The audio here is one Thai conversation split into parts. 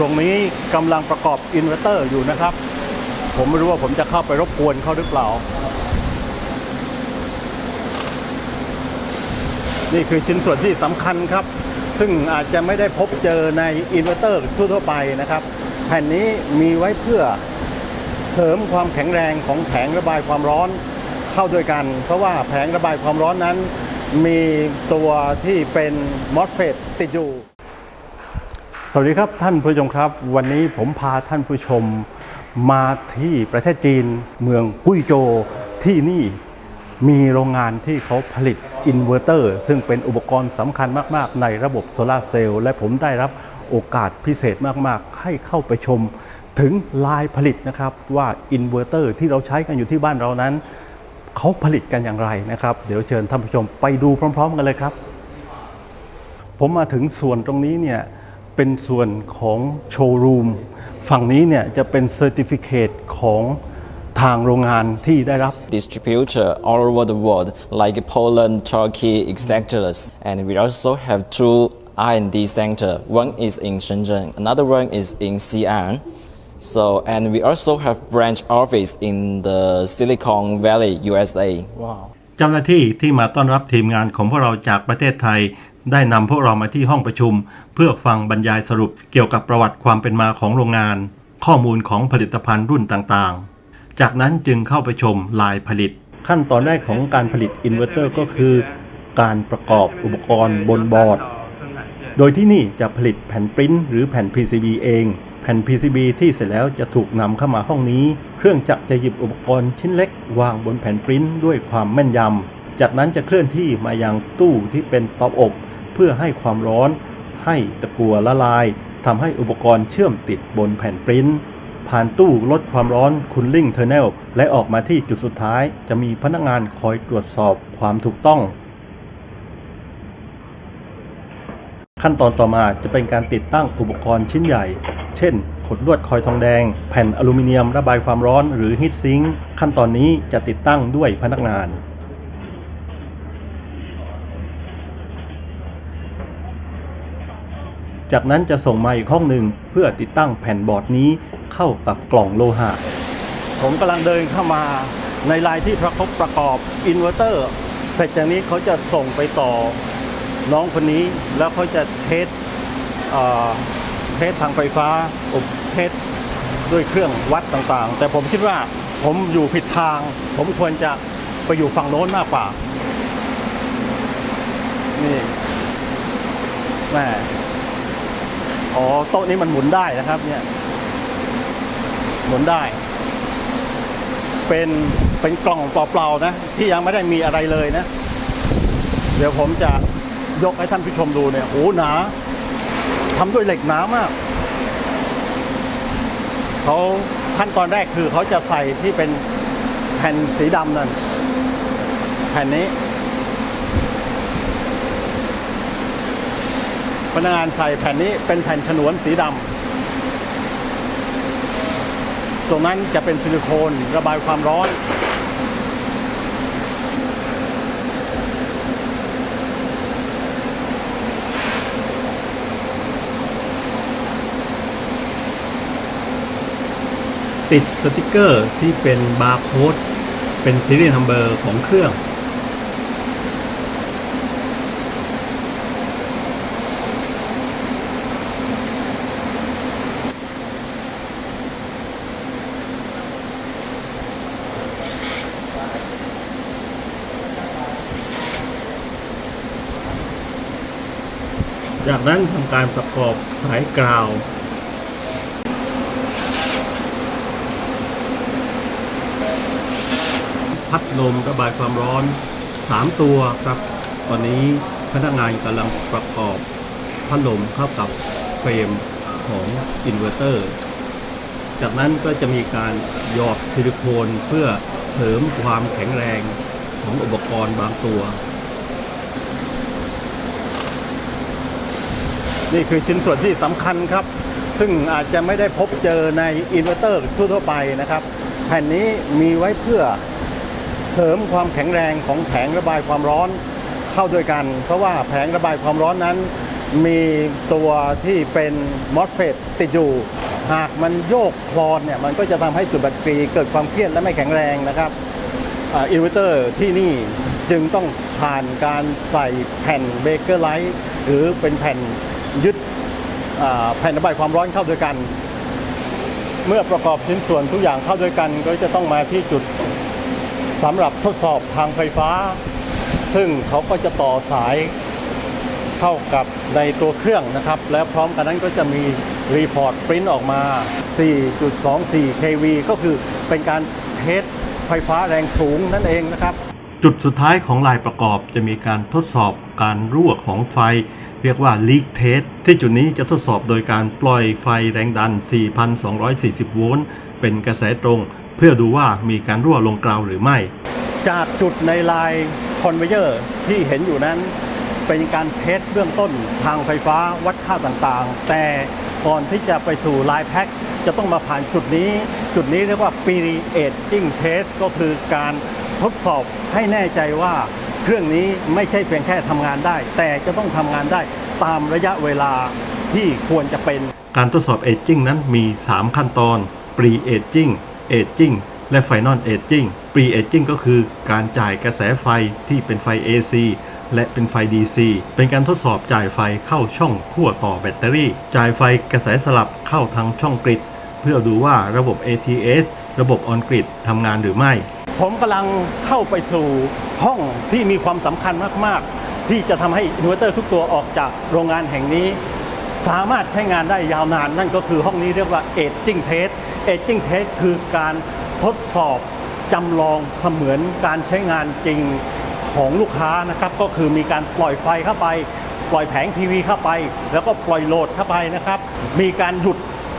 ตรงนี้กำลังประกอบอินเวอร์เตอร์อยู่นะครับ ผมไม่รู้ว่าผมจะเข้าไปรบกวนเขาหรือเปล่า นี่คือชิ้นส่วนที่สำคัญครับ ซึ่งอาจจะไม่ได้พบเจอในอินเวอร์เตอร์ทั่วไปนะครับ แผ่นนี้มีไว้เพื่อเสริมความแข็งแรงของแผงระบายความร้อนเข้าด้วยกัน เพราะว่าแผงระบายความร้อนนั้น มีตัวที่เป็นมอสเฟตติดอยู่ สวัสดีครับท่านผู้ชมครับ วันนี้ผมพาท่านผู้ชมมาที่ประเทศจีน เมืองกุ้ยโจวที่นี่มีโรงงานที่เขาผลิตอินเวอร์เตอร์ ซึ่งเป็นอุปกรณ์สำคัญมาก ๆ ในระบบโซลาเซลล์และผมได้รับโอกาสพิเศษมาก ๆ ให้เข้าไปชมถึงลายผลิตนะครับว่าอินเวอร์เตอร์ที่เราใช้กันอยู่ที่บ้านเรานั้น เขาผลิตกันอย่างไรนะครับ เดี๋ยวเชิญท่านผู้ชมไปดูพร้อม ๆ กันเลยครับ ผมมาถึงส่วนตรงนี้เนี่ย เป็นส่วนของโชว์รูมฝั่งนี้เนี่ยจะเป็นเซอร์ติฟิเคตของทางโรงงานที่ได้รับ distributor all over the world, like Poland, Turkey, etc. And we also have two R&D center. One is in Shenzhen, another one is in Xi'an. So, and we also have branch office in the Silicon Valley, USA. เจ้าหน้าที่ที่มาต้อนรับทีมงานของพวกเราจากประเทศไทย ได้นำพวกเรามาที่ห้องประชุม เพื่อฟังบรรยายสรุปเกี่ยวกับประวัติความเป็นมาของโรงงาน ข้อมูลของผลิตภัณฑ์รุ่นต่างๆ จากนั้นจึงเข้าไปชมลายผลิต ขั้นตอนแรกของการผลิตอินเวอร์เตอร์ก็คือ การประกอบอุปกรณ์บนบอร์ด โดยที่นี่จะผลิตแผ่นปริ้นหรือแผ่น PCB เองแผ่น PCB ที่เสร็จแล้วจะถูกนำเข้ามาห้องนี้ เครื่องจักรจะหยิบอุปกรณ์ชิ้นเล็ก วางบนแผ่นปริ้นด้วยความแม่นยำ จากนั้นจะเคลื่อนที่มายังตู้ที่เป็นเตาอบ เพื่อให้ความร้อนให้ตะกั่วละลายทำให้อุปกรณ์เชื่อมติดบนแผ่นปริ้นผ่านตู้ลดความร้อนคูลลิ่งเทอร์เนลและออกมาที่จุดสุดท้าย จะมีพนักงานคอยตรวจสอบความถูกต้อง ขั้นตอนต่อมาจะเป็นการติดตั้งอุปกรณ์ชิ้นใหญ่ เช่น ขดลวดคอยทองแดง แผ่นอลูมิเนียมระบายความร้อนหรือฮีทซิงค์ขั้นตอนนี้จะติดตั้งด้วยพนักงาน จากนั้นจะส่งมาอีกห้องหนึ่งเพื่อติดตั้งแผ่นบอร์ดนี้เข้ากับกล่องโลหะ ผมกำลังเดินเข้ามาในลายที่ประกอบประกอบอินเวอร์เตอร์เสร็จจากนี้เขาจะส่งไปต่อน้องคนนี้แล้วเขาจะเทสเอ่อเทสทางไฟฟ้าอบเทสด้วยเครื่องวัดต่างๆ แต่ผมคิดว่าผมอยู่ผิดทาง ผมควรจะไปอยู่ฝั่งโน้นมากกว่า นี่แม่ อ๋อโต๊ะนี้มันหมุนได้นะครับเนี่ยหมุนได้ เป็นเป็นกล่องเปล่าๆนะ ที่ยังไม่ได้มีอะไรเลยนะ เดี๋ยวผมจะยกให้ท่านผู้ชมดูเนี่ยโอ้หนาทำด้วยเหล็กหนามากเขาขั้นตอนแรกคือเขาจะใส่ที่เป็นแผ่นสีดำนั่นแผ่นนี้ พนักงานใส่แผ่นนี้เป็นแผ่นฉนวนสีดำตรงนั้นจะเป็นซิลิโคนระบายความร้อนติดสติกเกอร์ที่เป็นบาร์โค้ดเป็นซีเรียลนัมเบอร์ของเครื่อง จากนั้นทำการประกอบสายกราวพัดลมระบายความร้อน 3 ตัวครับ ตอนนี้พนักงานกำลังประกอบพัดลมเข้ากับเฟรมของอินเวอร์เตอร์ จากนั้นก็จะมีการหยอดซิลิโคนเพื่อเสริมความแข็งแรงของอุปกรณ์บางตัว นี่คือชิ้นส่วนที่สำคัญครับ ซึ่งอาจจะไม่ได้พบเจอในอินเวอร์เตอร์ทั่วไปนะครับ แผ่นนี้มีไว้เพื่อเสริมความแข็งแรงของแผงระบายความร้อนเข้าด้วยกัน เพราะว่าแผงระบายความร้อนนั้น มีตัวที่เป็น MOSFET ติดอยู่ หากมันโยกคลอนเนี่ยมันก็จะทำให้จุดแบตเตอรี่เกิดความเครียดและไม่แข็งแรงนะครับอินเวอร์เตอร์ที่นี่จึงต้องผ่านการใส่แผ่นเบเกอร์ไลท์หรือเป็นแผ่น ยึดแผ่นระบายความร้อนเข้าด้วยกัน เมื่อประกอบชิ้นส่วนทุกอย่างเข้าด้วยกัน ก็จะต้องมาที่จุดสำหรับทดสอบทางไฟฟ้า ซึ่งเขาก็จะต่อสายเข้ากับในตัวเครื่องนะครับ แล้วพร้อมกันนั้นก็จะมีรีพอร์ตปริ้นออกมา 4.24 kV ก็คือเป็นการเทสไฟฟ้าแรงสูงนั่นเองนะครับ จุดสุดท้ายของลายประกอบจะมีการทดสอบการรั่วของไฟ เรียกว่า leak test ที่จุดนี้จะทดสอบโดยการปล่อยไฟแรงดัน 4,240 โวลต์ เป็นกระแสตรง เพื่อดูว่ามีการรั่วลงกราวหรือไม่ จากจุดในลายคอนเวเยอร์ที่เห็นอยู่นั้น เป็นการเทสเบื้องต้นทางไฟฟ้าวัดค่าต่างๆ แต่ก่อนที่จะไปสู่ลายแพ็คจะต้องมาผ่านจุดนี้ จุดนี้เรียกว่า pre-aging test ก็คือการ ทดสอบให้แน่ใจว่าเครื่องนี้ไม่ใช่เพียงแค่ทำงานได้ แต่จะต้องทำงานได้ตามระยะเวลาที่ควรจะเป็น การทดสอบ aging นั้นมี 3 ขั้นตอน pre-aging aging และ final aging pre-aging ก็คือการจ่ายกระแสไฟที่เป็นไฟ AC และเป็นไฟ DC เป็นการทดสอบจ่ายไฟเข้าช่องขั้วต่อแบตเตอรี่ จ่ายไฟกระแสสลับเข้าทางช่องกริดเพื่อดูว่าระบบ ATS ระบบออนกริดทำงานหรือไม่ ผมกำลังเข้าไปสู่ห้องที่มีความสำคัญมาก ๆ ที่จะทำให้อินเวอร์เตอร์ทุกตัวออกจากโรงงานแห่งนี้ สามารถใช้งานได้ยาวนาน นั่นก็คือห้องนี้เรียกว่า aging test aging test คือการทดสอบจำลองเสมือนการใช้งานจริงของลูกค้านะครับก็คือมีการปล่อยไฟเข้าไป ปล่อยแผงทีวีเข้าไป แล้วก็ปล่อยโหลดเข้าไปนะครับ มีการหยุด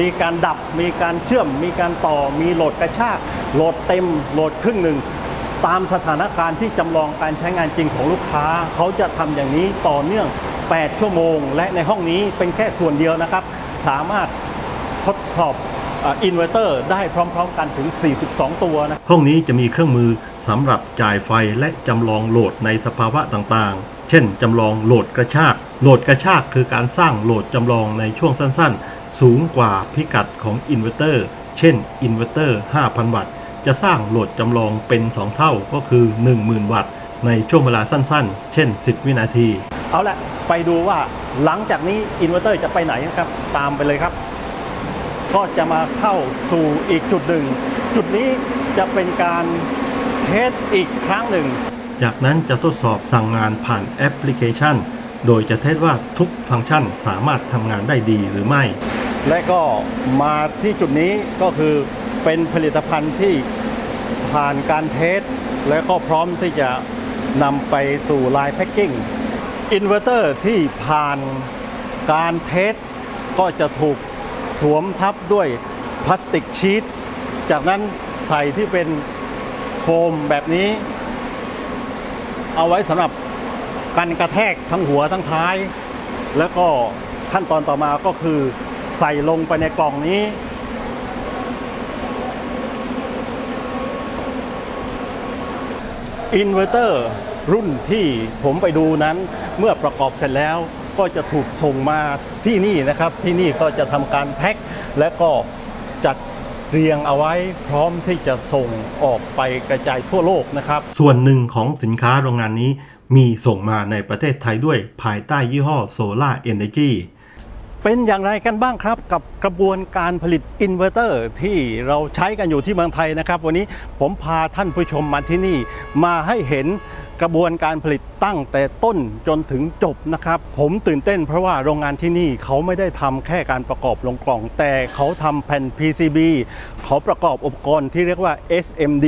มีการดับ มีการเชื่อม มีการต่อมีโหลดกระชาก โหลดเต็มโหลดครึ่งหนึ่งตามสถานการณ์ที่จำลองการใช้งานจริงของลูกค้า เขาจะทำอย่างนี้ต่อเนื่อง 8 ชั่วโมง และในห้องนี้เป็นแค่ส่วนเดียวนะครับ สามารถทดสอบอินเวอร์เตอร์ได้พร้อมๆกันถึง 42 ตัวนะ ห้องนี้จะมีเครื่องมือสำหรับจ่ายไฟและจำลองโหลดในสภาวะต่างๆ เช่นจำลองโหลดกระชาก โหลดกระชากคือการสร้างโหลดจำลองในช่วงสั้นๆ สูงกว่าพิกัดของอินเวอร์เตอร์ เช่นอินเวอร์เตอร์ 5,000 วัตต์ จะสร้างโหลดจำลองเป็น 2 เท่าก็คือ 10,000 วัตต์ ในช่วงเวลาสั้นๆ เช่น 10 วินาที เอาละไปดูว่าหลังจากนี้อินเวอร์เตอร์จะไปไหนนะครับ ตามไปเลยครับ ก็จะมาเข้าสู่อีกจุดหนึ่ง จุดนี้จะเป็นการเทสอีกครั้งหนึ่ง จากนั้นจะทดสอบสั่งงานผ่านแอปพลิเคชัน โดยจะเทสว่าทุกฟังก์ชันสามารถทำงานได้ดีหรือไม่ และก็มาที่จุดนี้ก็คือ เป็นผลิตภัณฑ์ที่ผ่านการเทส และก็พร้อมที่จะนำไปสู่ไลน์แพ็กกิ้งอินเวอร์เตอร์ที่ผ่านการเทส ก็จะถูกสวมทับด้วยพลาสติกชีตจากนั้นใส่ที่เป็นโฟมแบบนี้ เอาไว้สำหรับกันกระแทกทั้งหัวทั้งท้าย แล้วก็ขั้นตอนต่อมาก็คือใส่ลงไปในกล่องนี้ อินเวอร์เตอร์รุ่นที่ผมไปดูนั้นเมื่อประกอบเสร็จแล้วก็จะถูกส่งมาที่นี่นะครับ ที่นี่ก็จะทำการแพ็คและก็จัดเรียงเอาไว้พร้อมที่จะส่งออกไปกระจายทั่วโลกนะครับ ส่วนหนึ่งของสินค้าโรงงานนี้มีส่งมาในประเทศไทยด้วยภายใต้ยี่ห้อ Solar Energy เป็นอย่างไรกันบ้างครับกับกระบวนการผลิตอินเวอร์เตอร์ที่เราใช้กันอยู่ที่เมืองไทยนะครับ วันนี้ผมพาท่านผู้ชมมาที่นี่มาให้เห็น กระบวนการผลิตตั้งแต่ต้นจนถึงจบนะครับ ผมตื่นเต้นเพราะว่าโรงงานที่นี่เขาไม่ได้ทำแค่การประกอบลงกล่อง แต่เขาทำแผ่น PCB เขาประกอบอุปกรณ์ที่เรียกว่า SMD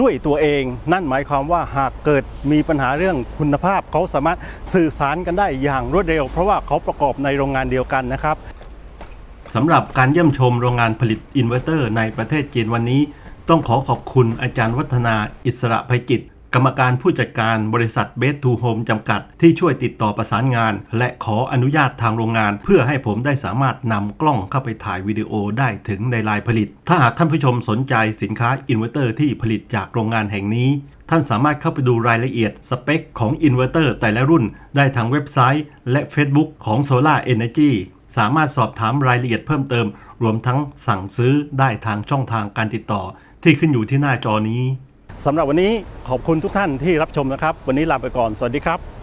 ด้วยตัวเอง นั่นหมายความว่าหากเกิดมีปัญหาเรื่องคุณภาพ เขาสามารถสื่อสารกันได้อย่างรวดเร็ว เพราะว่าเขาประกอบในโรงงานเดียวกันนะครับสำหรับการเยี่ยมชมโรงงานผลิตอินเวอร์เตอร์ในประเทศจีนวันนี้ ต้องขอขอบคุณอาจารย์วัฒนาอิสระภัยจิต กรรมการผู้จัดการบริษัทเบสทูโฮมจำกัด ที่ช่วยติดต่อประสานงาน และขออนุญาตทางโรงงาน เพื่อให้ผมได้สามารถนำกล้องเข้าไปถ่ายวิดีโอได้ถึงในลายผลิต ถ้าหากท่านผู้ชมสนใจสินค้าอินเวอร์เตอร์ที่ผลิตจากโรงงานแห่งนี้ ท่านสามารถเข้าไปดูรายละเอียดสเปคของอินเวอร์เตอร์แต่ละรุ่น ได้ทางเว็บไซต์ และ Facebook ของ Solar Energy สามารถสอบถามรายละเอียดเพิ่มเติม รวมทั้งสั่งซื้อได้ทางช่องทางการติดต่อ ที่ขึ้นอยู่ที่หน้าจอนี้ สำหรับวันนี้ขอบคุณทุกท่านที่รับชมนะครับ วันนี้ลาไปก่อน สวัสดีครับ